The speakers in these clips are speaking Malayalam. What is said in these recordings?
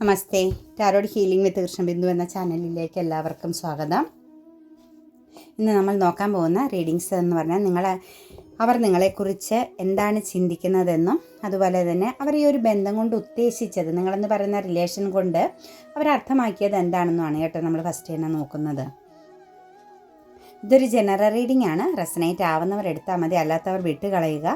Namaste. Tarot healing with Krishnabindu എന്ന ചാനലിലേക്ക് എല്ലാവർക്കും സ്വാഗതം. ഇന്ന് നമ്മൾ നോക്കാൻ പോകുന്ന റീഡിങ്സ് എന്ന് പറഞ്ഞാൽ നിങ്ങളെ അവർ നിങ്ങളെക്കുറിച്ച് എന്താണ് ചിന്തിക്കുന്നതെന്നും അതുപോലെ തന്നെ അവർ ഈ ഒരു ബന്ധം കൊണ്ട് ഉദ്ദേശിച്ചത് നിങ്ങളെന്ന് പറയുന്ന റിലേഷൻ കൊണ്ട് അവർ അർത്ഥമാക്കിയത് എന്താണെന്നുമാണ് കേട്ടോ നമ്മൾ ഫസ്റ്റ് തന്നെ നോക്കുന്നത്. ഇതൊരു ജനറൽ റീഡിംഗ് ആണ്. റെസനേറ്റ് ആവുന്നവർ എടുത്താൽ മതി. അല്ലാത്തവർ വിട്ടുകളയുക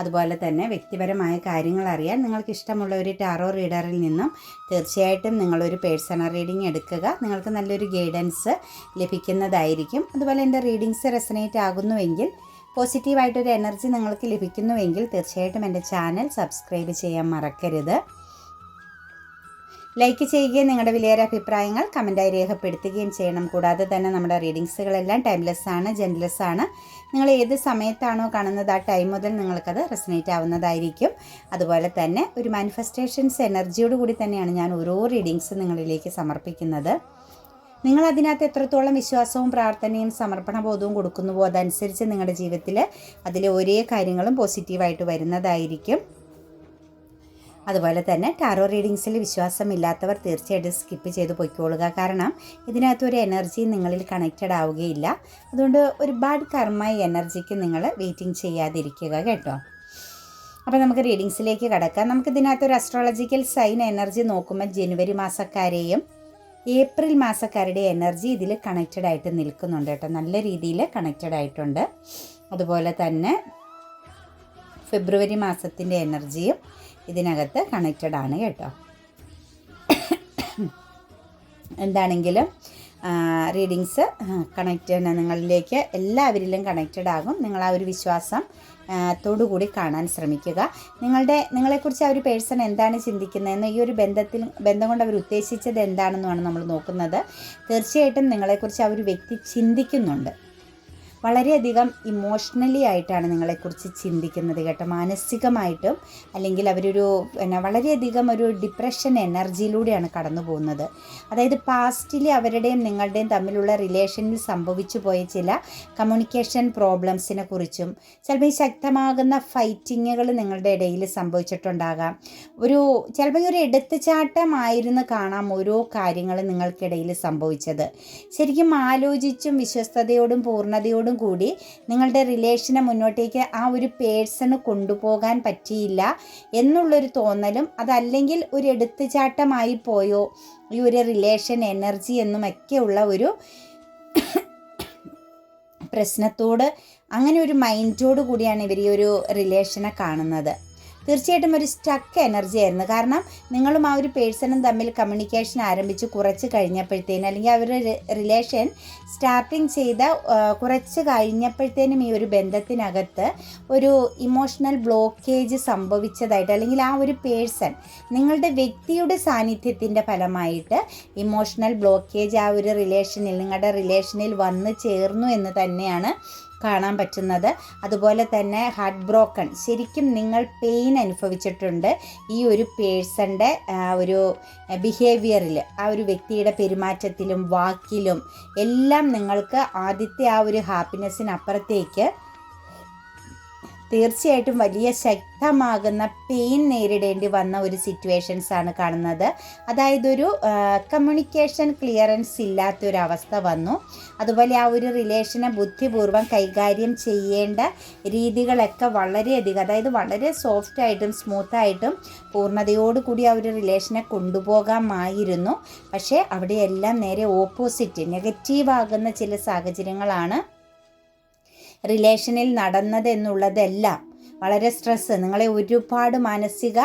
അതുപോലെ തന്നെ വ്യക്തിപരമായ കാര്യങ്ങൾ അറിയാൻ നിങ്ങൾക്ക് ഇഷ്ടമുള്ള ഒരു ടാറോ റീഡറിൽ നിന്നും തീർച്ചയായിട്ടും നിങ്ങളൊരു പേഴ്സണൽ റീഡിംഗ് എടുക്കുക. നിങ്ങൾക്ക് നല്ലൊരു ഗൈഡൻസ് ലഭിക്കുന്നതായിരിക്കും. അതുപോലെ എന്റെ റീഡിങ്സ് റെസനേറ്റ് ആകുന്നുവെങ്കിൽ പോസിറ്റീവായിട്ടൊരു എനർജി നിങ്ങൾക്ക് ലഭിക്കുന്നുവെങ്കിൽ തീർച്ചയായിട്ടും എന്റെ ചാനൽ സബ്സ്ക്രൈബ് ചെയ്യാൻ മറക്കരുത്. ലൈക്ക് ചെയ്യുകയും നിങ്ങളുടെ വിലയേറെ അഭിപ്രായങ്ങൾ കമന്റായി രേഖപ്പെടുത്തുകയും ചെയ്യണം. കൂടാതെ തന്നെ നമ്മുടെ റീഡിങ്സുകളെല്ലാം ടൈംലെസ് ആണ് ജെൻലെസ് ആണ്. നിങ്ങൾ ഏത് സമയത്താണോ കാണുന്നത് ആ ടൈം മുതൽ നിങ്ങൾക്കത് റെസനേറ്റ് ആവുന്നതായിരിക്കും. അതുപോലെ തന്നെ ഒരു മാനിഫെസ്റ്റേഷൻസ് എനർജിയോട് കൂടി തന്നെയാണ് ഞാൻ ഓരോ റീഡിങ്സ് നിങ്ങളിലേക്ക് സമർപ്പിക്കുന്നത്. നിങ്ങൾ അതിനകത്ത് എത്രത്തോളം വിശ്വാസവും പ്രാർത്ഥനയും സമർപ്പണബോധവും കൊടുക്കുന്നുവോ അതനുസരിച്ച് നിങ്ങളുടെ ജീവിതത്തിൽ അതിലെ ഒരേ കാര്യങ്ങളും പോസിറ്റീവായിട്ട് വരുന്നതായിരിക്കും. അതുപോലെ തന്നെ ടാറോ റീഡിങ്സിൽ വിശ്വാസമില്ലാത്തവർ തീർച്ചയായിട്ടും സ്കിപ്പ് ചെയ്ത് പൊയ്ക്കോളുക. കാരണം ഇതിനകത്തൊരു എനർജി നിങ്ങളിൽ കണക്റ്റഡ് ആവുകയില്ല. അതുകൊണ്ട് ഒരുപാട് കർമ്മ എനർജിക്ക് നിങ്ങൾ വെയിറ്റിംഗ് ചെയ്യാതിരിക്കുക കേട്ടോ. അപ്പോൾ നമുക്ക് റീഡിങ്സിലേക്ക് കടക്കാം. നമുക്ക് ഇതിനകത്ത് ഒരു അസ്ട്രോളജിക്കൽ സൈൻ എനർജി നോക്കുമ്പോൾ ജനുവരി മാസക്കാരെയും ഏപ്രിൽ മാസക്കാരുടെ എനർജി ഇതിൽ കണക്റ്റഡ് ആയിട്ട് നിൽക്കുന്നുണ്ട് കേട്ടോ. നല്ല രീതിയിൽ കണക്റ്റഡ് ആയിട്ടുണ്ട്. അതുപോലെ തന്നെ ഫെബ്രുവരി മാസത്തിന്റെ എനർജിയും ഇതിനകത്ത് കണക്റ്റഡ് ആണ് കേട്ടോ. എന്താണെങ്കിലും റീഡിങ്സ് കണക്റ്റ് നിങ്ങളിലേക്ക് എല്ലാവരിലും കണക്റ്റഡ് ആകും. നിങ്ങൾ ആ ഒരു വിശ്വാസം ത്തോടുകൂടി കാണാൻ ശ്രമിക്കുക. നിങ്ങളുടെ നിങ്ങളെക്കുറിച്ച് ആ ഒരു പേഴ്സൺ എന്താണ് ചിന്തിക്കുന്നതെന്ന് ഈ ഒരു ബന്ധത്തിൽ ബന്ധം കൊണ്ട് അവർ ഉദ്ദേശിച്ചത് എന്താണെന്നുമാണ് നമ്മൾ നോക്കുന്നത്. തീർച്ചയായിട്ടും നിങ്ങളെക്കുറിച്ച് ആ ഒരു വ്യക്തി ചിന്തിക്കുന്നുണ്ട്. വളരെയധികം ഇമോഷണലി ആയിട്ടാണ് നിങ്ങളെക്കുറിച്ച് ചിന്തിക്കുന്നത് കേട്ടോ. മാനസികമായിട്ടും അല്ലെങ്കിൽ അവരൊരു പിന്നെ വളരെയധികം ഒരു ഡിപ്രഷൻ എനർജിയിലൂടെയാണ് കടന്നു പോകുന്നത് അതായത് പാസ്റ്റിൽ അവരുടെയും നിങ്ങളുടെയും തമ്മിലുള്ള റിലേഷനിൽ സംഭവിച്ചു പോയ ചില കമ്മ്യൂണിക്കേഷൻ പ്രോബ്ലംസിനെ കുറിച്ചും ചിലപ്പോൾ ഈ ശക്തമാകുന്ന ഫൈറ്റിങ്ങുകൾ നിങ്ങളുടെ ഇടയിൽ സംഭവിച്ചിട്ടുണ്ടാകാം. ഒരു ചിലപ്പോൾ ഒരു എടുത്തുചാട്ടമായിരുന്നു കാണാം ഓരോ കാര്യങ്ങളും നിങ്ങൾക്കിടയിൽ സംഭവിച്ചത്. ശരിക്കും ആലോചിച്ചും വിശ്വസ്തയോടും പൂർണതയോടും കൂടി നിങ്ങളുടെ റിലേഷനെ മുന്നോട്ടേക്ക് ആ ഒരു പേഴ്സണ് കൊണ്ടുപോകാൻ പറ്റിയില്ല എന്നുള്ളൊരു തോന്നലും അതല്ലെങ്കിൽ ഒരു എടുത്തുചാട്ടമായി പോയോ? ഈ ഒരു റിലേഷൻ എനർജി എന്നുമൊക്കെയുള്ള ഒരു പ്രശ്നത്തോട് അങ്ങനെ ഒരു മൈൻഡോട് കൂടിയാണ് ഇവർ ഈ ഒരു റിലേഷനെ കാണുന്നത്. തീർച്ചയായിട്ടും ഒരു സ്റ്റക്ക് എനർജി ആയിരുന്നു. കാരണം നിങ്ങളും ആ ഒരു പേഴ്സണും തമ്മിൽ കമ്മ്യൂണിക്കേഷൻ ആരംഭിച്ച് കുറച്ച് കഴിഞ്ഞപ്പോഴത്തേനും അല്ലെങ്കിൽ അവരുടെ റിലേഷൻ സ്റ്റാർട്ടിങ് ചെയ്ത കുറച്ച് കഴിഞ്ഞപ്പോഴത്തേനും ഈ ഒരു ബന്ധത്തിനകത്ത് ഒരു ഇമോഷണൽ ബ്ലോക്കേജ് സംഭവിച്ചതായിട്ട് അല്ലെങ്കിൽ ആ ഒരു പേഴ്സൺ നിങ്ങളുടെ വ്യക്തിയുടെ സാന്നിധ്യത്തിന്റെ ഫലമായിട്ട് ഇമോഷണൽ ബ്ലോക്കേജ് ആ ഒരു റിലേഷനിൽ നിങ്ങളുടെ റിലേഷനിൽ വന്ന് ചേർന്നു എന്ന് തന്നെയാണ് കാണാൻ പറ്റുന്നത്. അതുപോലെ തന്നെ ഹാർട്ട് ബ്രോക്കൺ ശരിക്കും നിങ്ങൾ പെയിൻ അനുഭവിച്ചിട്ടുണ്ട്. ഈ ഒരു പേഴ്സന്റെ ഒരു ബിഹേവിയറിൽ ആ ഒരു വ്യക്തിയുടെ പെരുമാറ്റത്തിലും വാക്കിലും എല്ലാം നിങ്ങൾക്ക് ആദ്യത്തെ ആ ഒരു ഹാപ്പിനെസ്സിനപ്പുറത്തേക്ക് തീർച്ചയായിട്ടും വലിയ ശക്തമാകുന്ന പെയിൻ നേരിടേണ്ടി വന്ന ഒരു സിറ്റുവേഷൻസ് ആണ് കാണുന്നത്. അതായത് ഒരു കമ്മ്യൂണിക്കേഷൻ ക്ലിയറൻസ് ഇല്ലാത്തൊരവസ്ഥ വന്നു. അതുപോലെ ആ ഒരു റിലേഷനെ ബുദ്ധിപൂർവം കൈകാര്യം ചെയ്യേണ്ട രീതികളൊക്കെ വളരെയധികം അതായത് വളരെ സോഫ്റ്റായിട്ടും സ്മൂത്തായിട്ടും പൂർണതയോടുകൂടി ആ ഒരു റിലേഷനെ കൊണ്ടുപോകാമായിരുന്നു. പക്ഷേ അവിടെയെല്ലാം നേരെ ഓപ്പോസിറ്റ് നെഗറ്റീവ് ആകുന്ന ചില സാഹചര്യങ്ങളാണ് റിലേഷനിൽ നടന്നതെന്നുള്ളതെല്ലാം വളരെ സ്ട്രെസ്സ് നിങ്ങളെ ഒരുപാട് മാനസിക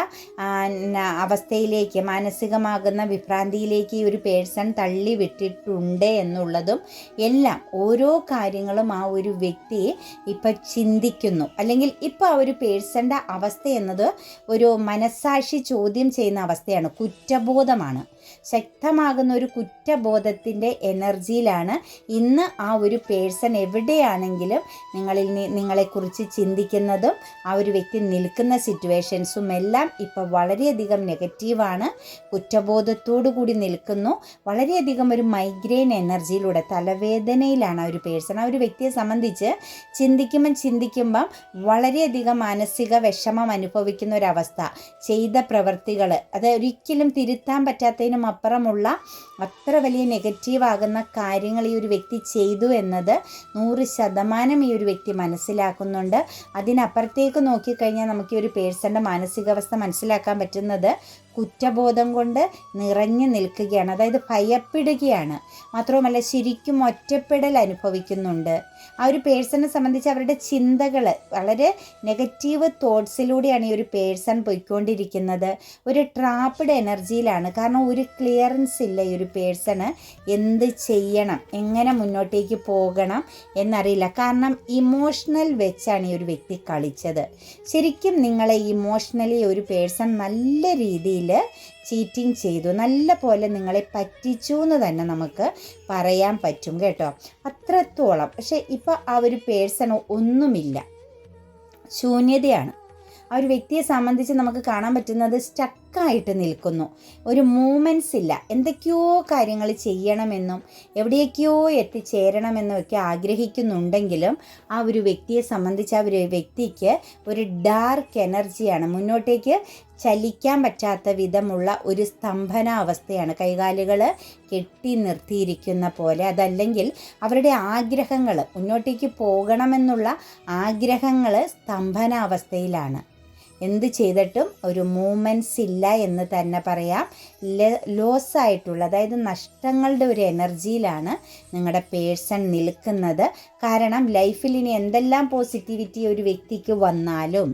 അവസ്ഥയിലേക്ക് മാനസികമാകുന്ന വിഭ്രാന്തിയിലേക്ക് ഈ ഒരു പേഴ്സൺ തള്ളി വിട്ടിട്ടുണ്ട് എന്നുള്ളതും എല്ലാം ഓരോ കാര്യങ്ങളും ആ ഒരു വ്യക്തി ഇപ്പം ചിന്തിക്കുന്നു. അല്ലെങ്കിൽ ഇപ്പോൾ ആ ഒരു പേഴ്സന്റെ അവസ്ഥ എന്നത് ഒരു മനസ്സാക്ഷി ചോദ്യം ചെയ്യുന്ന അവസ്ഥയാണ് കുറ്റബോധമാണ്. ശക്തമാകുന്ന ഒരു കുറ്റബോധത്തിന്റെ എനർജിയിലാണ് ഇന്ന് ആ ഒരു പേഴ്സൺ എവിടെയാണെങ്കിലും നിങ്ങളിൽ നിങ്ങളെക്കുറിച്ച് ചിന്തിക്കുന്നതും ആ ഒരു വ്യക്തി നിൽക്കുന്ന സിറ്റുവേഷൻസും എല്ലാം ഇപ്പോൾ വളരെയധികം നെഗറ്റീവാണ്. കുറ്റബോധത്തോടു കൂടി നിൽക്കുന്നു. വളരെയധികം ഒരു മൈഗ്രെയിൻ എനർജിയിലൂടെ തലവേദനയിലാണ് ആ ഒരു പേഴ്സൺ. ആ ഒരു വ്യക്തിയെ സംബന്ധിച്ച് ചിന്തിക്കുമ്പം ചിന്തിക്കുമ്പം വളരെയധികം മാനസിക വിഷമം അനുഭവിക്കുന്ന ഒരവസ്ഥ. ചെയ്ത പ്രവൃത്തികൾ അത് ഒരിക്കലും തിരുത്താൻ പറ്റാത്തതിനും അപ്പുറമുള്ള അത്ര വലിയ നെഗറ്റീവാകുന്ന കാര്യങ്ങൾ ഈ ഒരു വ്യക്തി ചെയ്തു എന്നത് നൂറ് ശതമാനം ഈ ഒരു വ്യക്തി മനസ്സിലാക്കുന്നുണ്ട്. അതിനപ്പുറത്തേക്ക് നോക്കിക്കഴിഞ്ഞാൽ നമുക്ക് ഈ ഒരു പേഴ്സന്റെ മാനസികാവസ്ഥ മനസ്സിലാക്കാൻ പറ്റുന്നത് കുറ്റബോധം കൊണ്ട് നിറഞ്ഞു നിൽക്കുകയാണ്. അതായത് ഭയപ്പെടുകയാണ്. മാത്രവുമല്ല ശരിക്കും ഒറ്റപ്പെടൽ അനുഭവിക്കുന്നുണ്ട്. ആ ഒരു പേഴ്സണെ സംബന്ധിച്ച് അവരുടെ ചിന്തകൾ വളരെ നെഗറ്റീവ് തോട്ട്സിലൂടെയാണ് ഈ ഒരു പേഴ്സൺ പോയിക്കൊണ്ടിരിക്കുന്നത്. ഒരു ട്രാപ്പിഡ് എനർജിയിലാണ്. കാരണം ഒരു ക്ലിയറൻസ് ഇല്ല ഈ ഒരു പേഴ്സണ്. എന്ത് ചെയ്യണം? എങ്ങനെ മുന്നോട്ടേക്ക് പോകണം എന്നറിയില്ല. കാരണം ഇമോഷണൽ വെച്ചാണ് ഈ ഒരു വ്യക്തി കളിച്ചത്. ശരിക്കും നിങ്ങളെ ഇമോഷണലി ഒരു പേഴ്സൺ നല്ല രീതിയിൽ ചീറ്റിംഗ് ചെയ്തു. നല്ല പോലെ നിങ്ങളെ പറ്റിച്ചു എന്ന് തന്നെ നമുക്ക് പറയാൻ പറ്റും കേട്ടോ. അത്രത്തോളം. പക്ഷേ ഇപ്പോൾ ആ ഒരു പേഴ്സൺ ഒന്നുമില്ല. ശൂന്യതയാണ്. ആ ഒരു വ്യക്തിയെ സംബന്ധിച്ച് നമുക്ക് കാണാൻ പറ്റുന്നത് സ്റ്റക്കായിട്ട് നിൽക്കുന്നു. ഒരു മൂമെന്റ്സ് ഇല്ല. എന്തൊക്കെയോ കാര്യങ്ങൾ ചെയ്യണമെന്നും എവിടേക്കോ എത്തിച്ചേരണമെന്നും ഒക്കെ ആഗ്രഹിക്കുന്നുണ്ടെങ്കിലും ആ ഒരു വ്യക്തിയെ സംബന്ധിച്ച് ആ ഒരു വ്യക്തിക്ക് ഒരു ഡാർക്ക് എനർജിയാണ് മുന്നോട്ടേക്ക് ചലിക്കാൻ പറ്റാത്ത വിധമുള്ള ഒരു സ്തംഭനാവസ്ഥയാണ്. കൈകാലുകൾ കെട്ടി നിർത്തിയിരിക്കുന്ന പോലെ അതല്ലെങ്കിൽ അവരുടെ ആഗ്രഹങ്ങൾ മുന്നോട്ടേക്ക് പോകണമെന്നുള്ള ആഗ്രഹങ്ങൾ സ്തംഭനാവസ്ഥയിലാണ്. എന്ത് ചെയ്തിട്ടും ഒരു മൂമെന്റ്സ് ഇല്ല എന്ന് തന്നെ പറയാം. ലോസ് ആയിട്ടുള്ള അതായത് നഷ്ടങ്ങളുടെ ഒരു എനർജിയിലാണ് നിങ്ങളുടെ പേഴ്സൺ നിൽക്കുന്നത്. കാരണം ലൈഫിൽ ഇനി എന്തെല്ലാം പോസിറ്റിവിറ്റി ഒരു വ്യക്തിക്ക് വന്നാലും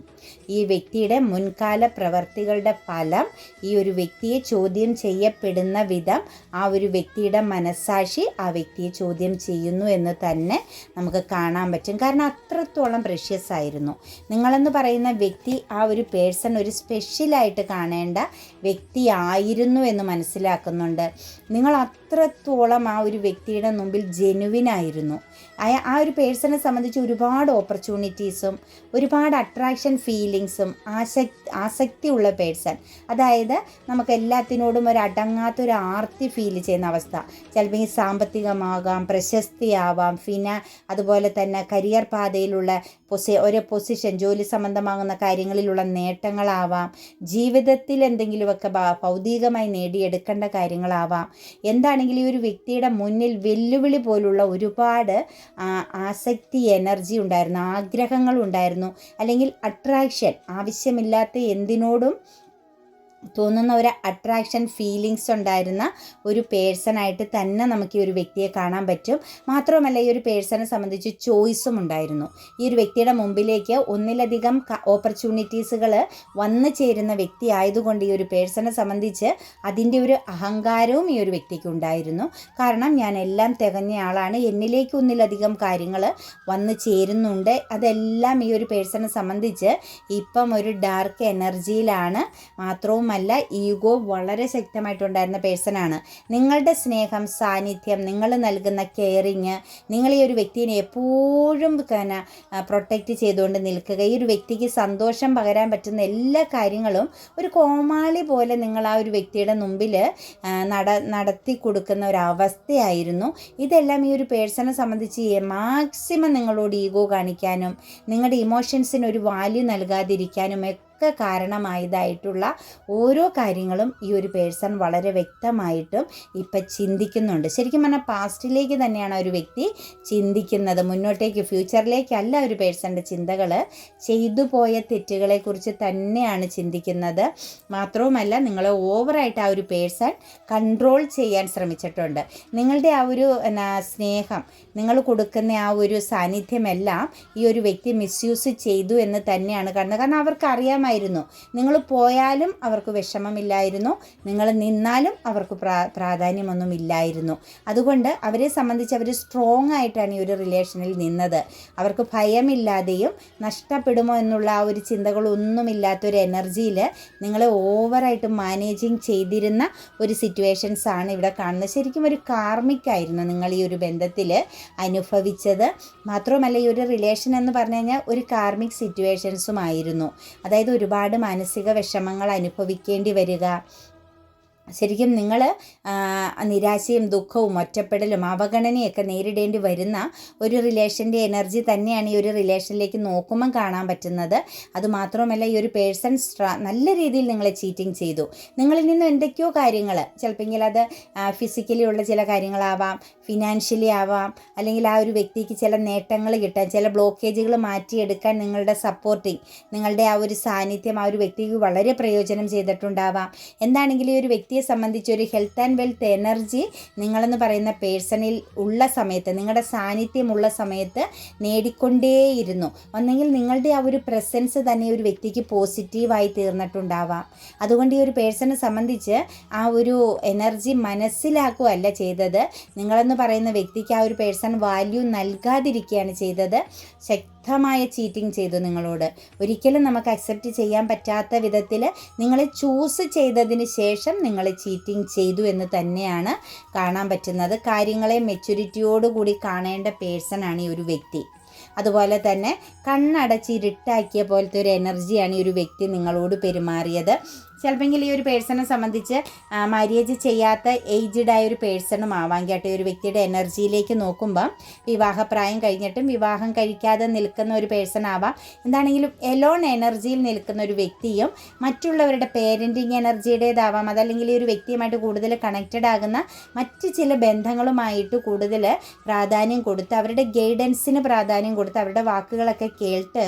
ഈ വ്യക്തിയുടെ മുൻകാല പ്രവർത്തികളുടെ ഫലം ഈ ഒരു വ്യക്തിയെ ചോദ്യം ചെയ്യപ്പെടുന്ന വിധം ആ ഒരു വ്യക്തിയുടെ മനസ്സാക്ഷി ആ വ്യക്തിയെ ചോദ്യം ചെയ്യുന്നു എന്ന് തന്നെ നമുക്ക് കാണാൻ പറ്റും. കാരണം അത്രത്തോളം പ്രഷ്യസ് ആയിരുന്നു. നിങ്ങളെന്ന് പറയുന്ന വ്യക്തി ആ ഒരു പേഴ്സൺ ഒരു സ്പെഷ്യലായിട്ട് കാണേണ്ട വ്യക്തിയായിരുന്നു എന്ന് മനസ്സിലാക്കുന്നുണ്ട്. നിങ്ങൾ അത്രത്തോളം ആ ഒരു വ്യക്തിയുടെ മുമ്പിൽ ജെനുവിനായിരുന്നു ആ- ആ ഒരു പേഴ്സണെ സംബന്ധിച്ച് ഒരുപാട് ഓപ്പർച്യൂണിറ്റീസും ഒരുപാട് അട്രാക്ഷൻ ഫീലിങ്സും ആസക്തി ഉള്ള പേഴ്സൺ അതായത് നമുക്ക് എല്ലാത്തിനോടും ഒരു അടങ്ങാത്തൊരു ആർത്തി ഫീൽ ചെയ്യുന്ന അവസ്ഥ. ചിലപ്പോൾ ഈ സാമ്പത്തികമാകാം പ്രശസ്തിയാവാം ഫിന അതുപോലെ തന്നെ കരിയർ പാതയിലുള്ള പൊസി ഒരു പൊസിഷൻ ജോലി സംബന്ധമാകുന്ന കാര്യങ്ങളിലുള്ള നേട്ടങ്ങളാവാം ജീവിതത്തിൽ എന്തെങ്കിലുമൊക്കെ ഭൗതികമായി നേടിയെടുക്കേണ്ട കാര്യങ്ങളാവാം. എന്താണെങ്കിലും ഈ ഒരു വ്യക്തിയുടെ മുന്നിൽ വെല്ലുവിളി പോലുള്ള ഒരുപാട് ആസക്തി എനർജി ഉണ്ടായിരുന്നു ആഗ്രഹങ്ങൾ ഉണ്ടായിരുന്നു. അല്ലെങ്കിൽ അട്രാക്ഷൻ ആവശ്യമില്ലാത്ത എന്തിനോടും തോന്നുന്ന ഒരു അട്രാക്ഷൻ ഫീലിങ്സ് ഉണ്ടായിരുന്ന ഒരു പേഴ്സണായിട്ട് തന്നെ നമുക്ക് ഈ ഒരു വ്യക്തിയെ കാണാൻ പറ്റും. മാത്രമല്ല ഈ ഒരു പേഴ്സണെ സംബന്ധിച്ച് ചോയ്സും ഉണ്ടായിരുന്നു. ഈ ഒരു വ്യക്തിയുടെ മുമ്പിലേക്ക് ഒന്നിലധികം ഓപ്പർച്യൂണിറ്റീസുകൾ വന്നു ചേരുന്ന വ്യക്തി ആയതുകൊണ്ട് ഈ ഒരു പേഴ്സണെ സംബന്ധിച്ച് അതിന്റെ ഒരു അഹങ്കാരവും ഈ ഒരു വ്യക്തിക്ക് ഉണ്ടായിരുന്നു. കാരണം ഞാൻ എല്ലാം തികഞ്ഞ ആളാണ്. എന്നിലേക്ക് ഒന്നിലധികം കാര്യങ്ങൾ വന്നു ചേരുന്നുണ്ട്. അതെല്ലാം ഈ ഒരു പേഴ്സണെ സംബന്ധിച്ച് ഇപ്പം ഒരു ഡാർക്ക് എനർജിയിലാണ് മാത്രവുമല്ല ഈഗോ വളരെ ശക്തമായിട്ടുണ്ടായിരുന്ന പേഴ്സണാണ്. നിങ്ങളുടെ സ്നേഹം സാന്നിധ്യം നിങ്ങൾ നൽകുന്ന കെയറിങ് നിങ്ങൾ ഈ ഒരു വ്യക്തിനെ എപ്പോഴും പിന്നെ പ്രൊട്ടക്റ്റ് ചെയ്തുകൊണ്ട് നിൽക്കുക. ഈ ഒരു വ്യക്തിക്ക് സന്തോഷം പകരാൻ പറ്റുന്ന എല്ലാ കാര്യങ്ങളും ഒരു കോമാളി പോലെ നിങ്ങൾ ആ ഒരു വ്യക്തിയുടെ മുമ്പിൽ നട നടത്തി കൊടുക്കുന്ന ഒരു അവസ്ഥയായിരുന്നു. ഇതെല്ലാം ഈ ഒരു പേഴ്സണെ സംബന്ധിച്ച് മാക്സിമം നിങ്ങളോട് ഈഗോ കാണിക്കാനും നിങ്ങളുടെ ഇമോഷൻസിന് ഒരു വാല്യൂ നൽകാതിരിക്കാനും ഒക്കെ കാരണമായതായിട്ടുള്ള ഓരോ കാര്യങ്ങളും ഈ ഒരു പേഴ്സൺ വളരെ വ്യക്തമായിട്ടും ഇപ്പം ചിന്തിക്കുന്നുണ്ട്. ശരിക്കും പറഞ്ഞാൽ പാസ്റ്റിലേക്ക് തന്നെയാണ് ഒരു വ്യക്തി ചിന്തിക്കുന്നത്. മുന്നോട്ടേക്ക് ഫ്യൂച്ചറിലേക്കല്ല ഒരു പേഴ്സന്റെ ചിന്തകൾ ചെയ്തു പോയ തെറ്റുകളെക്കുറിച്ച് തന്നെയാണ് ചിന്തിക്കുന്നത്. മാത്രവുമല്ല നിങ്ങളെ ഓവറായിട്ട് ആ ഒരു പേഴ്സൺ കൺട്രോൾ ചെയ്യാൻ ശ്രമിച്ചിട്ടുണ്ട്. നിങ്ങളുടെ ആ ഒരു സ്നേഹം നിങ്ങൾ കൊടുക്കുന്ന ആ ഒരു സാന്നിധ്യമെല്ലാം ഈ ഒരു വ്യക്തി മിസ്യൂസ് ചെയ്തു എന്ന് തന്നെയാണ് കാണുന്നത്. കാരണം അവർക്ക് അറിയാമായിരുന്നു വിശ്വാസമായിരുന്നു നിങ്ങൾ പോയാലും അവർക്ക് വിഷമമില്ലായിരുന്നു. നിങ്ങൾ നിന്നാലും അവർക്ക് പ്രാ പ്രാധാന്യമൊന്നുമില്ലായിരുന്നു. അതുകൊണ്ട് അവരെ സംബന്ധിച്ച് അവർ സ്ട്രോങ് ആയിട്ടാണ് ഈ ഒരു റിലേഷനിൽ നിന്നത്. അവർക്ക് ഭയമില്ലാതെയും നഷ്ടപ്പെടുമോ എന്നുള്ള ആ ഒരു ചിന്തകളൊന്നുമില്ലാത്തൊരു എനർജിയിൽ നിങ്ങളെ ഓവറായിട്ട് മാനേജിങ് ചെയ്തിരുന്ന ഒരു സിറ്റുവേഷൻസ് ആണ് ഇവിടെ കാണുന്നത്. ശരിക്കും ഒരു കാർമിക്കായിരുന്നു നിങ്ങൾ ഈ ഒരു ബന്ധത്തിൽ അനുഭവിച്ചത്. മാത്രമല്ല ഈ ഒരു റിലേഷൻ എന്ന് പറഞ്ഞു കഴിഞ്ഞാൽ ഒരു കാർമിക് സിറ്റുവേഷൻസും ആയിരുന്നു. അതായത് ഒരുപാട് മാനസിക വിഷമങ്ങൾ അനുഭവിക്കേണ്ടി വരിക. ശരിക്കും നിങ്ങൾ നിരാശയും ദുഃഖവും ഒറ്റപ്പെടലും അവഗണനയൊക്കെ നേരിടേണ്ടി വരുന്ന ഒരു റിലേഷന്റെ എനർജി തന്നെയാണ് ഈ ഒരു റിലേഷനിലേക്ക് നോക്കുമ്പം കാണാൻ പറ്റുന്നത്. അതുമാത്രമല്ല ഈ ഒരു പേഴ്സൺ നല്ല രീതിയിൽ നിങ്ങളെ ചീറ്റിംഗ് ചെയ്തു. നിങ്ങളിൽ നിന്ന് എന്തൊക്കെയോ കാര്യങ്ങൾ ചിലപ്പോൾ അത് ഫിസിക്കലി ഉള്ള ചില കാര്യങ്ങളാവാം ഫിനാൻഷ്യലി ആവാം. അല്ലെങ്കിൽ ആ ഒരു വ്യക്തിക്ക് ചില നേട്ടങ്ങൾ കിട്ടാൻ ചില ബ്ലോക്കേജുകൾ മാറ്റിയെടുക്കാൻ നിങ്ങളുടെ സപ്പോർട്ടിങ് നിങ്ങളുടെ ആ ഒരു സാന്നിധ്യം ആ ഒരു വ്യക്തിക്ക് വളരെ പ്രയോജനം ചെയ്തിട്ടുണ്ടാവാം. എന്താണെങ്കിലും ഈ ഒരു വ്യക്തിയെ സംബന്ധിച്ച് ഒരു ഹെൽത്ത് ആൻഡ് വെൽത്ത് എനർജി നിങ്ങളെന്ന് പറയുന്ന പേഴ്സണിൽ ഉള്ള സമയത്ത് നിങ്ങളുടെ സാന്നിധ്യമുള്ള സമയത്ത് നേടിക്കൊണ്ടേയിരുന്നു. ഒന്നെങ്കിൽ നിങ്ങളുടെ ആ ഒരു പ്രസൻസ് തന്നെ ഒരു വ്യക്തിക്ക് പോസിറ്റീവായി തീർന്നിട്ടുണ്ടാവാം. അതുകൊണ്ട് ഈ ഒരു പേഴ്സണെ സംബന്ധിച്ച് ആ ഒരു എനർജി മനസ്സിലാക്കുകയല്ല ചെയ്തത്. നിങ്ങളെന്ന് പറയുന്ന വ്യക്തിക്ക് ആ ഒരു പേഴ്സൺ വാല്യൂ നൽകാതിരിക്കുകയാണ് ചെയ്തത്. ശക്തമായ ചീറ്റിംഗ് ചെയ്തു നിങ്ങളോട്. ഒരിക്കലും നമുക്ക് അക്സെപ്റ്റ് ചെയ്യാൻ പറ്റാത്ത വിധത്തിൽ നിങ്ങളെ ചൂസ് ചെയ്തതിന് ശേഷം നിങ്ങൾ ചീറ്റിംഗ് ചെയ്തു എന്ന് തന്നെയാണ് കാണാൻ പറ്റുന്നത്. കാര്യങ്ങളെ മെച്യൂരിറ്റിയോടുകൂടി കാണേണ്ട പേഴ്സണാണ് ഈ ഒരു വ്യക്തി. അതുപോലെ തന്നെ കണ്ണടച്ച് ഇരുട്ടാക്കിയ പോലത്തെ ഒരു എനർജിയാണ് ഈ ഒരു വ്യക്തി നിങ്ങളോട് പെരുമാറിയത്. ചിലപ്പോൾ ഈ ഒരു പേഴ്സണെ സംബന്ധിച്ച് മാര്യേജ് ചെയ്യാത്ത ഏജ്ഡ് ആയ ഒരു പേഴ്സണും ആവാം കേട്ടോ ഒരു വ്യക്തിയുടെ എനർജിയിലേക്ക് നോക്കുമ്പം. വിവാഹപ്രായം കഴിഞ്ഞിട്ടും വിവാഹം കഴിക്കാതെ നിൽക്കുന്ന ഒരു പേഴ്സൺ ആവാം എന്താണെങ്കിലും എലോൺ എനർജിയിൽ നിൽക്കുന്ന ഒരു വ്യക്തിയും മറ്റുള്ളവരുടെ പേരന്റിങ് എനർജിയുടേതാവാം. അതല്ലെങ്കിൽ ഈ ഒരു വ്യക്തിയുമായിട്ട് കൂടുതൽ കണക്റ്റഡ് ആകുന്ന മറ്റ് ചില ബന്ധങ്ങളുമായിട്ട് കൂടുതൽ പ്രാധാന്യം കൊടുത്ത് അവരുടെ ഗൈഡൻസിന് പ്രാധാന്യം കൊടുത്ത് അവരുടെ വാക്കുകളൊക്കെ കേട്ട്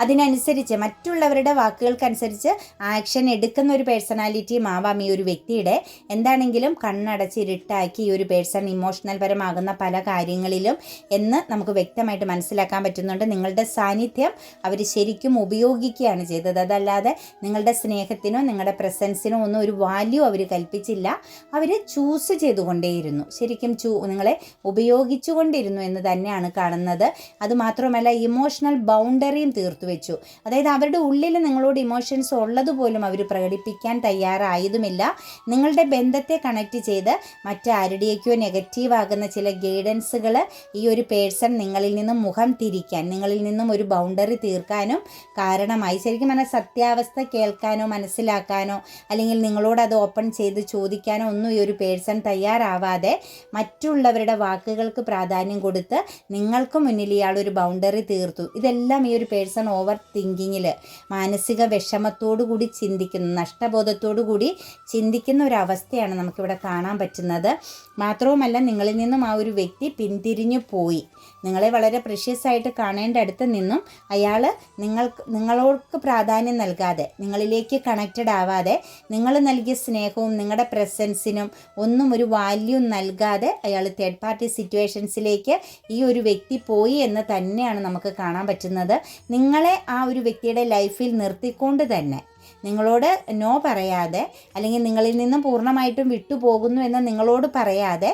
അതിനനുസരിച്ച് മറ്റുള്ളവരുടെ വാക്കുകൾക്കനുസരിച്ച് ആക്ഷൻ എടുക്കുന്ന ഒരു പേഴ്സണാലിറ്റിയും ആവാം ഈ ഒരു വ്യക്തിയുടെ. എന്താണെങ്കിലും കണ്ണടച്ച് ഇരുട്ടാക്കി ഈ ഒരു പേഴ്സൺ ഇമോഷണൽ പരമാകുന്ന പല കാര്യങ്ങളിലും എന്ന് നമുക്ക് വ്യക്തമായിട്ട് മനസ്സിലാക്കാൻ പറ്റുന്നുണ്ട്. നിങ്ങളുടെ സാന്നിധ്യം അവർ ശരിക്കും ഉപയോഗിക്കുകയാണ് ചെയ്തത്. അതല്ലാതെ നിങ്ങളുടെ സ്നേഹത്തിനോ നിങ്ങളുടെ പ്രസൻസിനോ ഒന്നും ഒരു വാല്യൂ അവർ കൽപ്പിച്ചില്ല. അവർ ചൂസ് ചെയ്തുകൊണ്ടേയിരുന്നു. ശരിക്കും ചൂ നിങ്ങളെ ഉപയോഗിച്ചുകൊണ്ടിരുന്നു എന്ന് തന്നെയാണ് കാണുന്നത്. അതുമാത്രമല്ല ഇമോഷണൽ ബൗണ്ടറിയും തീർത്തു. വെച്ചു. അതായത് അവരുടെ ഉള്ളിൽ നിങ്ങളോട് ഇമോഷൻസ് ഉള്ളതുപോലും അവർ പ്രകടിപ്പിക്കാൻ തയ്യാറായതുമില്ല. നിങ്ങളുടെ ബന്ധത്തെ കണക്ട് ചെയ്ത് മറ്റാരുടെയൊക്കെയോ നെഗറ്റീവ് ആകുന്ന ചില ഗൈഡൻസുകൾ ഈ ഒരു പേഴ്സൺ നിങ്ങളിൽ നിന്നും മുഖം തിരിക്കാൻ നിങ്ങളിൽ നിന്നും ഒരു ബൗണ്ടറി തീർക്കാനും കാരണമായി. ശരിക്കും പറഞ്ഞാൽ സത്യാവസ്ഥ കേൾക്കാനോ മനസ്സിലാക്കാനോ അല്ലെങ്കിൽ നിങ്ങളോട് അത് ഓപ്പൺ ചെയ്ത് ചോദിക്കാനോ ഒന്നും ഈ ഒരു പേഴ്സൺ തയ്യാറാവാതെ മറ്റുള്ളവരുടെ വാക്കുകൾക്ക് പ്രാധാന്യം കൊടുത്ത് നിങ്ങൾക്ക് മുന്നിൽ ഇയാൾ ഒരു ബൗണ്ടറി തീർത്തു. ഇതെല്ലാം ഈ ഒരു പേഴ്സൺ ഓവർ തിങ്കിങ്ങിൽ മാനസിക വിഷമത്തോടു കൂടി ചിന്തിക്കുന്ന നഷ്ടബോധത്തോടു കൂടി ചിന്തിക്കുന്ന ഒരു അവസ്ഥയാണ് നമുക്കിവിടെ കാണാൻ പറ്റുന്നത്. മാത്രവുമല്ല നിങ്ങളിൽ നിന്നും ആ ഒരു വ്യക്തി പിന്തിരിഞ്ഞു പോയി. നിങ്ങളെ വളരെ പ്രഷ്യസ് ആയിട്ട് കാണേണ്ട അടുത്ത് നിന്നും അയാൾ നിങ്ങൾക്ക് നിങ്ങളോർക്ക് പ്രാധാന്യം നൽകാതെ നിങ്ങളിലേക്ക് കണക്റ്റഡ് ആവാതെ നിങ്ങൾ നൽകിയ സ്നേഹവും നിങ്ങളുടെ പ്രസൻസിനും ഒന്നും ഒരു വാല്യൂ നൽകാതെ അയാൾ തേർഡ് പാർട്ടി സിറ്റുവേഷൻസിലേക്ക് ഈ ഒരു വ്യക്തി പോയി എന്ന് തന്നെയാണ് നമുക്ക് കാണാൻ പറ്റുന്നത്. നിങ്ങളെ ആ ഒരു വ്യക്തിയുടെ ലൈഫിൽ നിർത്തിക്കൊണ്ട് തന്നെ നിങ്ങളോട് നോ പറയാതെ അല്ലെങ്കിൽ നിങ്ങളിൽ നിന്നും പൂർണമായിട്ടും വിട്ടുപോകുന്നു എന്ന് നിങ്ങളോട് പറയാതെ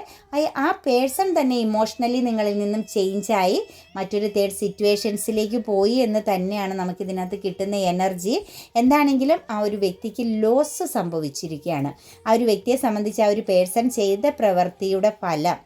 ആ പേഴ്സൺ തന്നെ ഇമോഷണലി നിങ്ങളിൽ നിന്നും ചേഞ്ചായി മറ്റൊരു തേർഡ് സിറ്റുവേഷൻസിലേക്ക് പോയി എന്ന് തന്നെയാണ് നമുക്ക് നമുക്കിതിനകത്ത് കിട്ടുന്ന എനർജി എന്താണെങ്കിലും ആ ഒരു വ്യക്തിക്ക് ലോസ് സംഭവിച്ചിരിക്കുകയാണ്. ആ ഒരു വ്യക്തിയെ സംബന്ധിച്ച് ആ ഒരു പേഴ്സൺ ചെയ്ത പ്രവൃത്തിയുടെ ഫലം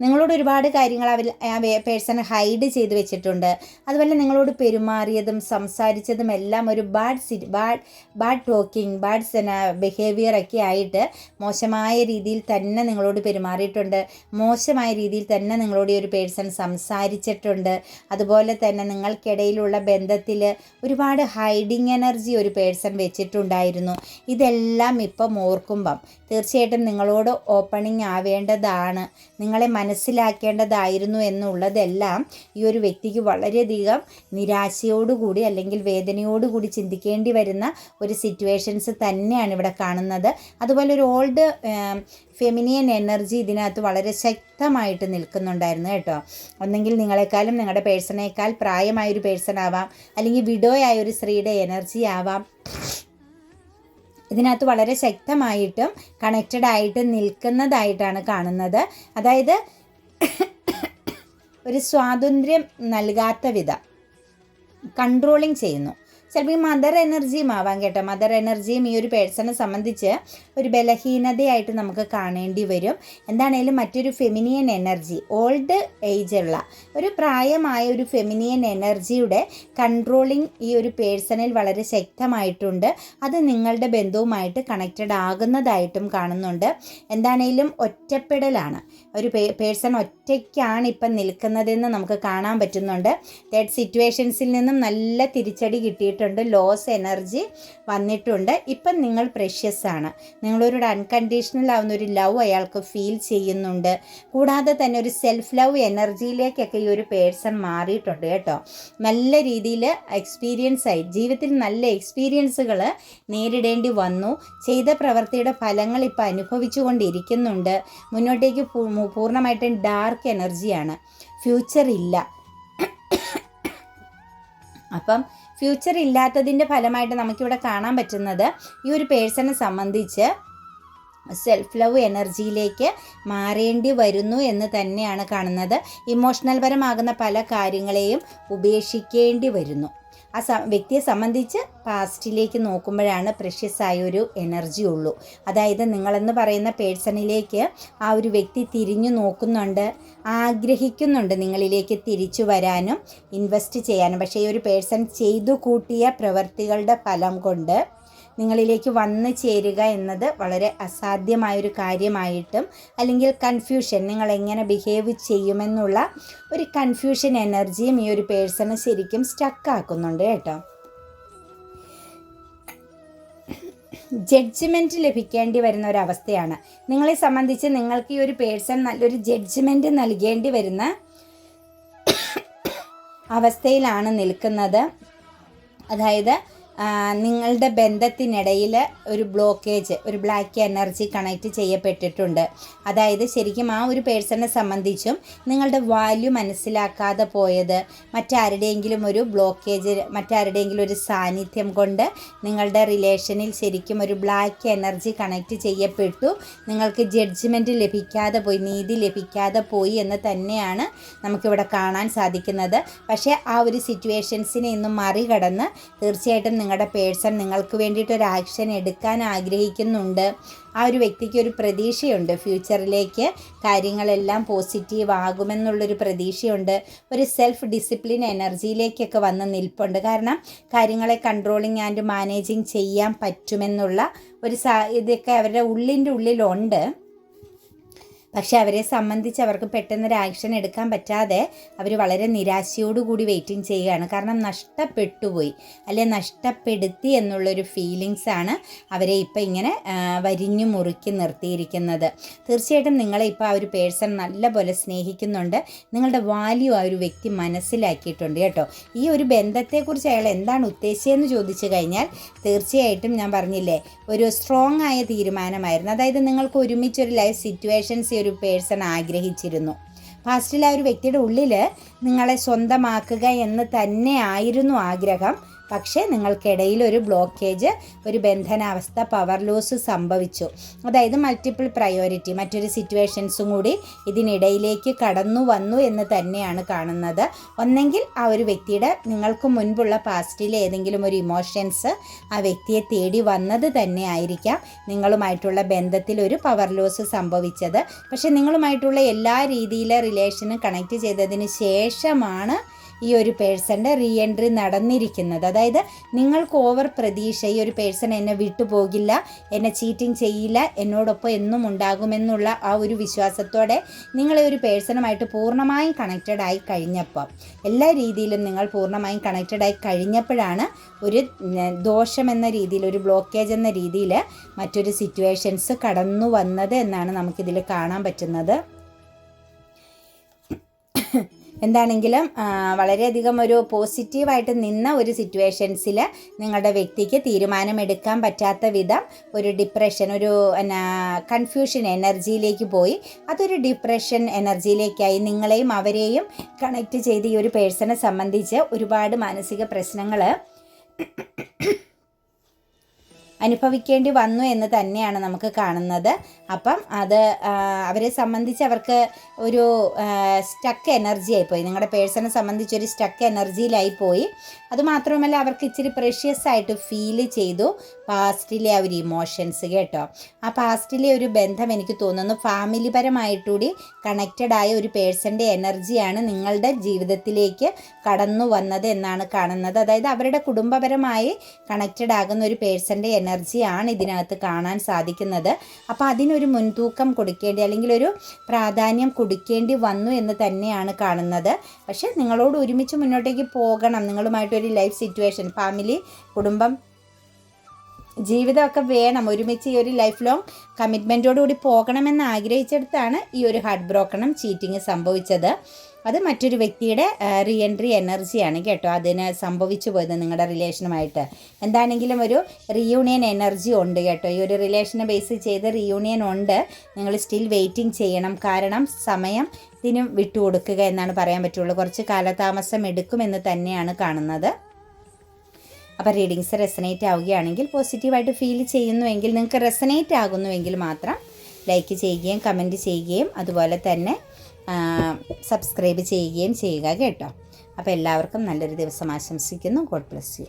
നിങ്ങളോട് ഒരുപാട് കാര്യങ്ങൾ അവർ ആ പേഴ്സൺ ഹൈഡ് ചെയ്ത് വെച്ചിട്ടുണ്ട്. അതുപോലെ നിങ്ങളോട് പെരുമാറിയതും സംസാരിച്ചതും എല്ലാം ഒരു bad C bad bad talking bad behaviour ഒക്കെ ആയിട്ട് മോശമായ രീതിയിൽ തന്നെ നിങ്ങളോട് പെരുമാറിയിട്ടുണ്ട്. മോശമായ രീതിയിൽ തന്നെ നിങ്ങളോട് ഈ ഒരു പേഴ്സൺ സംസാരിച്ചിട്ടുണ്ട്. അതുപോലെ തന്നെ നിങ്ങൾക്കിടയിലുള്ള ബന്ധത്തിൽ ഒരുപാട് ഹൈഡിങ് എനർജി ഒരു പേഴ്സൺ വെച്ചിട്ടുണ്ടായിരുന്നു. ഇതെല്ലാം ഇപ്പം ഓർക്കുമ്പം തീർച്ചയായിട്ടും നിങ്ങളോട് ഓപ്പണിംഗ് ആവേണ്ടതാണ്. നിങ്ങളെ മനസ്സിലാക്കേണ്ടതായിരുന്നു എന്നുള്ളതെല്ലാം ഈ ഒരു വ്യക്തിക്ക് വളരെയധികം നിരാശയോടുകൂടി അല്ലെങ്കിൽ വേദനയോടുകൂടി ചിന്തിക്കേണ്ടി വരുന്ന ഒരു സിറ്റുവേഷൻസ് തന്നെയാണ് ഇവിടെ കാണുന്നത്. അതുപോലെ ഒരു ഓൾഡ് ഫെമിനിയൻ എനർജി ഇതിനകത്ത് വളരെ ശക്തമായിട്ട് നിൽക്കുന്നുണ്ടായിരുന്നു കേട്ടോ. ഒന്നെങ്കിൽ നിങ്ങളെക്കാളും നിങ്ങളുടെ പേഴ്സണേക്കാൾ പ്രായമായൊരു പേഴ്സൺ ആവാം അല്ലെങ്കിൽ വിഡോയായ ഒരു സ്ത്രീയുടെ എനർജി ആവാം. ഇതിനകത്ത് വളരെ ശക്തമായിട്ടും കണക്റ്റഡ് ആയിട്ട് നിൽക്കുന്നതായിട്ടാണ് കാണുന്നത്. അതായത് ഒരു സ്വാതന്ത്ര്യം നൽകാത്ത വിധം കൺട്രോളിങ് ചെയ്യുന്നു. ചിലപ്പോൾ ഈ മദർ എനർജിയും ആവാം കേട്ടോ. മദർ എനർജിയും ഈ ഒരു പേഴ്സണെ സംബന്ധിച്ച് ഒരു ബലഹീനതയായിട്ട് നമുക്ക് കാണേണ്ടി വരും. എന്താണേലും മറ്റൊരു ഫെമിനിയൻ എനർജി ഓൾഡ് ഏജുള്ള ഒരു പ്രായമായ ഒരു ഫെമിനിയൻ എനർജിയുടെ കൺട്രോളിങ് ഈ ഒരു പേഴ്സണിൽ വളരെ ശക്തമായിട്ടുണ്ട്. അത് നിങ്ങളുടെ ബന്ധവുമായിട്ട് കണക്റ്റഡ് ആകുന്നതായിട്ടും കാണുന്നുണ്ട്. എന്താണേലും ഒറ്റപ്പെടലാണ്. ഒരു പേഴ്സൺ ഒറ്റയ്ക്കാണ് ഇപ്പം നിൽക്കുന്നതെന്ന് നമുക്ക് കാണാൻ പറ്റുന്നുണ്ട്. തേർഡ് സിറ്റുവേഷൻസിൽ നിന്നും നല്ല തിരിച്ചടി കിട്ടിയിട്ടുണ്ട്. ലോസ് എനർജി വന്നിട്ടുണ്ട്. ഇപ്പം നിങ്ങൾ പ്രഷ്യസ് ആണ്. നിങ്ങളൊരു അൺകണ്ടീഷണൽ ആവുന്ന ഒരു ലവ് അയാൾക്ക് ഫീൽ ചെയ്യുന്നുണ്ട്. കൂടാതെ തന്നെ ഒരു സെൽഫ് ലവ് എനർജിയിലേക്കൊക്കെ ഈ ഒരു പേഴ്സൺ മാറിയിട്ടുണ്ട് കേട്ടോ. നല്ല രീതിയിൽ എക്സ്പീരിയൻസ് ആയി. ജീവിതത്തിൽ നല്ല എക്സ്പീരിയൻസുകൾ നേരിടേണ്ടി വന്നു. ചെയ്ത പ്രവൃത്തിയുടെ ഫലങ്ങൾ ഇപ്പോൾ അനുഭവിച്ചുകൊണ്ടിരിക്കുന്നുണ്ട് മുന്നോട്ടേക്ക് പൂർണമായിട്ടും ഡാർക്ക് എനർജിയാണ് ഫ്യൂച്ചർ ഇല്ല. അപ്പം ഫ്യൂച്ചർ ഇല്ലാത്തതിന്റെ ഫലമായിട്ട് നമുക്കിവിടെ കാണാൻ പറ്റുന്നത് ഈ ഒരു പേഴ്സണെ സംബന്ധിച്ച് സെൽഫ് ലവ് എനർജിയിലേക്ക് മാറേണ്ടി വരുന്നു എന്ന് തന്നെയാണ് കാണുന്നത്. ഇമോഷണൽ പരമാകുന്ന പല കാര്യങ്ങളെയും ഉപേക്ഷിക്കേണ്ടി വരുന്നു. ആ വ്യക്തിയെ സംബന്ധിച്ച് പാസ്റ്റിലേക്ക് നോക്കുമ്പോഴാണ് പ്രഷ്യസ് ആയ ഒരു എനർജി ഉള്ളൂ. അതായത് നിങ്ങളെന്ന് പറയുന്ന പേഴ്സണിലേക്ക് ആ ഒരു വ്യക്തി തിരിഞ്ഞു നോക്കുന്നുണ്ട് ആഗ്രഹിക്കുന്നുണ്ട് നിങ്ങളിലേക്ക് തിരിച്ചു വരാനും ഇൻവെസ്റ്റ് ചെയ്യാനും. പക്ഷേ ഈ ഒരു പേഴ്സൺ ചെയ്തു കൂട്ടിയ പ്രവൃത്തികളുടെ ഫലം കൊണ്ട് നിങ്ങളിലേക്ക് വന്നു ചേരുക എന്നത് വളരെ അസാധ്യമായൊരു കാര്യമായിട്ടും അല്ലെങ്കിൽ കൺഫ്യൂഷൻ നിങ്ങൾ എങ്ങനെ ബിഹേവ് ചെയ്യുമെന്നുള്ള ഒരു കൺഫ്യൂഷൻ എനർജിയും ഈ ഒരു പേഴ്സണെ ശരിക്കും സ്റ്റക്കാക്കുന്നുണ്ട് കേട്ടോ. ജഡ്ജ്മെന്റ് ലഭിക്കേണ്ടി വരുന്ന ഒരു അവസ്ഥയാണ്. നിങ്ങളെ സംബന്ധിച്ച് നിങ്ങൾക്ക് ഈ ഒരു പേഴ്സൺ നല്ലൊരു ജഡ്ജ്മെന്റ് നൽകേണ്ടി വരുന്ന അവസ്ഥയിലാണ് നിൽക്കുന്നത്. അതായത് നിങ്ങളുടെ ബന്ധത്തിനിടയിൽ ഒരു ബ്ലോക്കേജ് ഒരു ബ്ലാക്ക് എനർജി കണക്റ്റ് ചെയ്യപ്പെട്ടിട്ടുണ്ട്. അതായത് ശരിക്കും ആ ഒരു പേഴ്സണെ സംബന്ധിച്ചും നിങ്ങളുടെ വാല്യൂ മനസ്സിലാക്കാതെ പോയത് മറ്റാരുടെയെങ്കിലും ഒരു ബ്ലോക്കേജ് മറ്റാരുടെയെങ്കിലും ഒരു സാന്നിധ്യം കൊണ്ട് നിങ്ങളുടെ റിലേഷനിൽ ശരിക്കും ഒരു ബ്ലാക്ക് എനർജി കണക്റ്റ് ചെയ്യപ്പെട്ടു. നിങ്ങൾക്ക് ജഡ്ജ്മെന്റ് ലഭിക്കാതെ പോയി നീതി ലഭിക്കാതെ പോയി എന്ന് തന്നെയാണ് നമുക്കിവിടെ കാണാൻ സാധിക്കുന്നത്. പക്ഷേ ആ ഒരു സിറ്റുവേഷൻസിനെ ഇന്ന് മറികടന്ന് തീർച്ചയായിട്ടും നിങ്ങളുടെ പേഴ്സൺ നിങ്ങൾക്ക് വേണ്ടിയിട്ട് ഒരു ആക്ഷൻ എടുക്കാൻ ആഗ്രഹിക്കുന്നുണ്ട്. ആ ഒരു വ്യക്തിക്ക് ഒരു പ്രതീക്ഷയുണ്ട്. ഫ്യൂച്ചറിലേക്ക് കാര്യങ്ങളെല്ലാം പോസിറ്റീവ് ആകുമെന്നുള്ളൊരു പ്രതീക്ഷയുണ്ട്. ഒരു സെൽഫ് ഡിസിപ്ലിൻ എനർജിയിലേക്കൊക്കെ വന്ന് നിൽപ്പുണ്ട്. കാരണം കാര്യങ്ങളെ കൺട്രോളിങ് ആൻഡ് മാനേജിങ് ചെയ്യാൻ പറ്റുമെന്നുള്ള ഒരു സാ ഇതൊക്കെ അവരുടെ ഉള്ളിന്റെ ഉള്ളിലുണ്ട്. പക്ഷേ അവരെ സംബന്ധിച്ച് അവർക്ക് പെട്ടെന്നൊരു ആക്ഷൻ എടുക്കാൻ പറ്റാതെ അവർ വളരെ നിരാശയോടുകൂടി വെയിറ്റിംഗ് ചെയ്യുകയാണ്. കാരണം നഷ്ടപ്പെട്ടുപോയി. അല്ലെ നഷ്ടപ്പെടുത്തി എന്നുള്ളൊരു ഫീലിങ്സ് ആണ് അവരെ ഇപ്പം ഇങ്ങനെ വരിഞ്ഞു മുറുക്കി നിർത്തിയിരിക്കുന്നത്. തീർച്ചയായിട്ടും നിങ്ങളെ ഇപ്പോൾ ആ ഒരു പേഴ്സൺ നല്ലപോലെ സ്നേഹിക്കുന്നുണ്ട്. നിങ്ങളുടെ വാല്യൂ ആ ഒരു വ്യക്തി മനസ്സിലാക്കിയിട്ടുണ്ട് കേട്ടോ. ഈ ഒരു ബന്ധത്തെക്കുറിച്ച് അയാൾ എന്താണ് ഉദ്ദേശിച്ചതെന്ന് ചോദിച്ചു കഴിഞ്ഞാൽ തീർച്ചയായിട്ടും ഞാൻ പറഞ്ഞില്ലേ ഒരു സ്ട്രോങ് ആയ തീരുമാനമായിരുന്നു. അതായത് നിങ്ങൾക്ക് ഒരുമിച്ചൊരു ലൈഫ് സിറ്റുവേഷൻസ് ഒരു പേഴ്സൺ ആഗ്രഹിച്ചിരുന്നു. ഫസ്റ്റിൽ ആ ഒരു വ്യക്തിയുടെ ഉള്ളിൽ നിങ്ങളെ സ്വന്തമാക്കുക എന്ന് തന്നെ ആയിരുന്നു ആഗ്രഹം. പക്ഷേ നിങ്ങൾക്കിടയിൽ ഒരു ബ്ലോക്കേജ് ഒരു ബന്ധനാവസ്ഥ പവർ ലോസ് സംഭവിച്ചു. അതായത് മൾട്ടിപ്പിൾ പ്രയോറിറ്റി മറ്റൊരു സിറ്റുവേഷൻസും കൂടി ഇതിനിടയിലേക്ക് കടന്നു വന്നു എന്ന് തന്നെയാണ് കാണുന്നത്. ഒന്നെങ്കിൽ ആ ഒരു വ്യക്തിയുടെ നിങ്ങൾക്ക് മുൻപുള്ള പാസ്റ്റിലെ ഏതെങ്കിലും ഒരു ഇമോഷൻസ് ആ വ്യക്തിയെ തേടി വന്നത് തന്നെ ആയിരിക്കാം. നിങ്ങളുമായിട്ടുള്ള ബന്ധത്തിൽ ഒരു പവർ ലോസ് സംഭവിച്ചത്. പക്ഷേ നിങ്ങളുമായിട്ടുള്ള എല്ലാ രീതിയിലെ റിലേഷനും കണക്ട് ചെയ്തതിന് ശേഷമാണ് ഈ ഒരു പേഴ്സന്റെ റീ എൻട്രി നടന്നിരിക്കുന്നത്. അതായത് നിങ്ങൾക്ക് ഓവർ പ്രതീക്ഷ ഈ ഒരു പേഴ്സൺ എന്നെ വിട്ടുപോകില്ല എന്നെ ചീറ്റിംഗ് ചെയ്യില്ല എന്നോടൊപ്പം എന്നും ഉണ്ടാകുമെന്നുള്ള ആ ഒരു വിശ്വാസത്തോടെ നിങ്ങളെ ഒരു പേഴ്സണുമായിട്ട് പൂർണമായും കണക്റ്റഡ് ആയി കഴിഞ്ഞപ്പോൾ എല്ലാ രീതിയിലും നിങ്ങൾ പൂർണമായും കണക്റ്റഡ് ആയി കഴിഞ്ഞപ്പോഴാണ് ഒരു ദോഷം എന്ന രീതിയിൽ ഒരു ബ്ലോക്കേജ് എന്ന രീതിയിൽ മറ്റൊരു സിറ്റുവേഷൻസ് കടന്നു വന്നത് എന്നാണ് നമുക്കിതിൽ കാണാൻ പറ്റുന്നത്. എന്താണെങ്കിലും വളരെയധികം ഒരു പോസിറ്റീവായിട്ട് നിന്ന ഒരു സിറ്റുവേഷൻസിൽ നിങ്ങളുടെ വ്യക്തിക്ക് തീരുമാനമെടുക്കാൻ പറ്റാത്ത വിധം ഒരു ഡിപ്രഷൻ ഒരു എന്നാ കൺഫ്യൂഷൻ എനർജിയിലേക്ക് പോയി. അതൊരു ഡിപ്രഷൻ എനർജിയിലേക്കായി നിങ്ങളെയും അവരെയും കണക്റ്റ് ചെയ്ത് ഈ ഒരു പേഴ്സണെ സംബന്ധിച്ച് ഒരുപാട് മാനസിക പ്രശ്നങ്ങൾ അനുഭവിക്കേണ്ടി വന്നു എന്ന് തന്നെയാണ് നമുക്ക് കാണുന്നത്. അപ്പം അത് അവരെ സംബന്ധിച്ച് അവർക്ക് ഒരു സ്റ്റക്ക് എനർജി ആയിപ്പോയി. നിങ്ങളുടെ പേഴ്സണെ സംബന്ധിച്ച് ഒരു സ്റ്റക്ക് എനർജിയിലായി പോയി. അതുമാത്രമല്ല അവർക്ക് ഇച്ചിരി പ്രഷ്യസ് ആയിട്ട് ഫീൽ ചെയ്തു. പാസ്റ്റിലെ ആ ഒരു ഇമോഷൻസ് കേട്ടോ. ആ പാസ്റ്റിലെ ഒരു ബന്ധം എനിക്ക് തോന്നുന്നു ഫാമിലി പരമായിട്ടുകൂടി കണക്റ്റഡ് ആയ ഒരു പേഴ്സന്റെ എനർജിയാണ് നിങ്ങളുടെ ജീവിതത്തിലേക്ക് കടന്നു വന്നത് എന്നാണ് കാണുന്നത്. അതായത് അവരുടെ കുടുംബപരമായി കണക്റ്റഡ് ആകുന്ന ഒരു പേഴ്സന്റെ എനർജിയാണ് ഇതിനകത്ത് കാണാൻ സാധിക്കുന്നത്. അപ്പോൾ അതിനൊരു മുൻതൂക്കം കൊടുക്കേണ്ടി അല്ലെങ്കിൽ ഒരു പ്രാധാന്യം കൊടുക്കേണ്ടി വന്നു എന്ന് തന്നെയാണ് കാണുന്നത്. പക്ഷേ നിങ്ങളോട് ഒരുമിച്ച് മുന്നോട്ടേക്ക് പോകണം. നിങ്ങളുമായിട്ടൊരു ലൈഫ് സിറ്റുവേഷൻ ഫാമിലി കുടുംബം ജീവിതമൊക്കെ വേണം. ഒരുമിച്ച് ഈ ഒരു ലൈഫ് ലോങ് കമ്മിറ്റ്മെന്റോടുകൂടി പോകണമെന്ന് ആഗ്രഹിച്ചെടുത്താണ് ഈ ഒരു ഹാർട്ട് ബ്രോക്കണും ചീറ്റിങ് സംഭവിച്ചത്. അത് മറ്റൊരു വ്യക്തിയുടെ റീ എൻട്രി എനർജിയാണ് കേട്ടോ. അതിന് സംഭവിച്ചു പോയത് നിങ്ങളുടെ റിലേഷനുമായിട്ട് എന്താണെങ്കിലും ഒരു റീയൂണിയൻ എനർജി ഉണ്ട് കേട്ടോ. ഈ ഒരു റിലേഷനെ ബേസ് ചെയ്ത് റീയൂണിയൻ ഉണ്ട്. നിങ്ങൾ സ്റ്റിൽ വെയിറ്റിംഗ് ചെയ്യണം. കാരണം സമയം ഇതിനും വിട്ടുകൊടുക്കുക എന്നാണ് പറയാൻ പറ്റുള്ളൂ. കുറച്ച് കാലതാമസം എടുക്കുമെന്ന് തന്നെയാണ് കാണുന്നത്. അപ്പോൾ റീഡിങ്സ് റെസനേറ്റ് ആവുകയാണെങ്കിൽ പോസിറ്റീവായിട്ട് ഫീൽ ചെയ്യുന്നുവെങ്കിൽ നിങ്ങൾക്ക് റെസനേറ്റ് ആകുന്നുവെങ്കിൽ മാത്രം ലൈക്ക് ചെയ്യുകയും കമന്റ് ചെയ്യുകയും അതുപോലെ തന്നെ സബ്സ്ക്രൈബ് ചെയ്യുകയും ചെയ്യുക കേട്ടോ. അപ്പോൾ എല്ലാവർക്കും നല്ലൊരു ദിവസം ആശംസിക്കുന്നു. God bless you